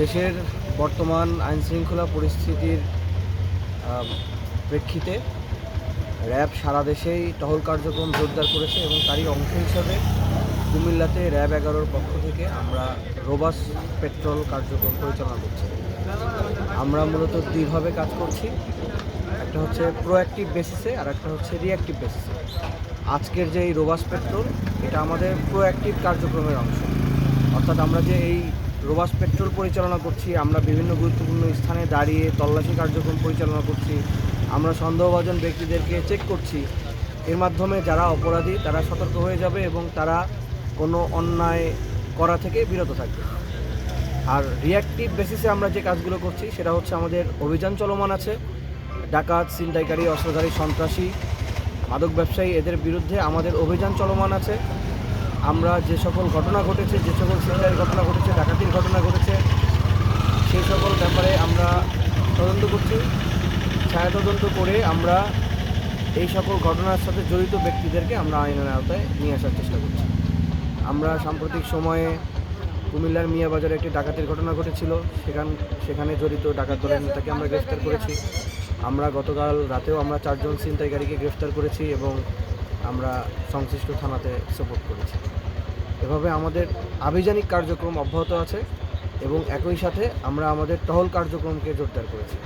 দেশের বর্তমান আইনশৃঙ্খলা পরিস্থিতির প্রেক্ষিতে র্যাব সারা দেশেই টহল কার্যক্রম জোরদার করেছে এবং তারই অংশ হিসাবে কুমিল্লাতে র্যাব এগারোর পক্ষ থেকে আমরা রোবাস পেট্রোল কার্যক্রম পরিচালনা করছি। আমরা মূলত দুইভাবে কাজ করছি। একটা হচ্ছে প্রোঅ্যাক্টিভ বেসিসে আর একটা হচ্ছে রিঅ্যাক্টিভ বেসিসে আজকের যে এই রোবাস পেট্রোল, এটা আমাদের প্রোঅ্যাক্টিভ কার্যক্রমের অংশ। অর্থাৎ আমরা যে এই রোবাস পেট্রোল পরিচালনা করছি, আমরা বিভিন্ন গুরুত্বপূর্ণ স্থানে দাঁড়িয়ে তল্লাশি কার্যক্রম পরিচালনা করছি, আমরা সন্দেহভাজন ব্যক্তিদেরকে চেক করছি। এর মাধ্যমে যারা অপরাধী, তারা সতর্ক হয়ে যাবে এবং তারা কোনো অন্যায় করা থেকে বিরত থাকবে। আর রিয়াক্টিভ বেসিসে আমরা যে কাজগুলো করছি, সেটা হচ্ছে আমাদের অভিযান চলমান আছে। ডাকাত, ছিনতাইকারী, অস্ত্রধারী, সন্ত্রাসী, মাদক ব্যবসায়ী, এদের বিরুদ্ধে আমাদের অভিযান চলমান আছে। আমরা যে সকল ঘটনা ঘটেছে, যে সকল ছিনতাইয়ের ঘটনা ঘটেছে ডাকাতির ঘটনা ঘটেছে। সেই সকল ব্যাপারে আমরা তদন্ত করছি। ছায়া তদন্ত করে আমরা এই সকল ঘটনার সাথে জড়িত ব্যক্তিদেরকে আমরা আইনের আওতায় নিয়ে আসার চেষ্টা করছি। আমরা সাম্প্রতিক সময়ে কুমিল্লার মিয়াবাজারে একটি ডাকাতির ঘটনা ঘটেছিল। সেখান সেখানে জড়িত ডাকাত দলের নেতাকে আমরা গ্রেফতার করেছি। আমরা গতকাল রাতেও আমরা চারজন ছিনতাইকারীকে গ্রেফতার করেছি এবং আমরা সংশ্লিষ্ট থানাতে সাপোর্ট করেছি। এভাবে আমাদের আভিযানিক কার্যক্রম অব্যাহত আছে এবং একই সাথে আমরা আমাদের টহল কার্যক্রমকে জোরদার করেছি।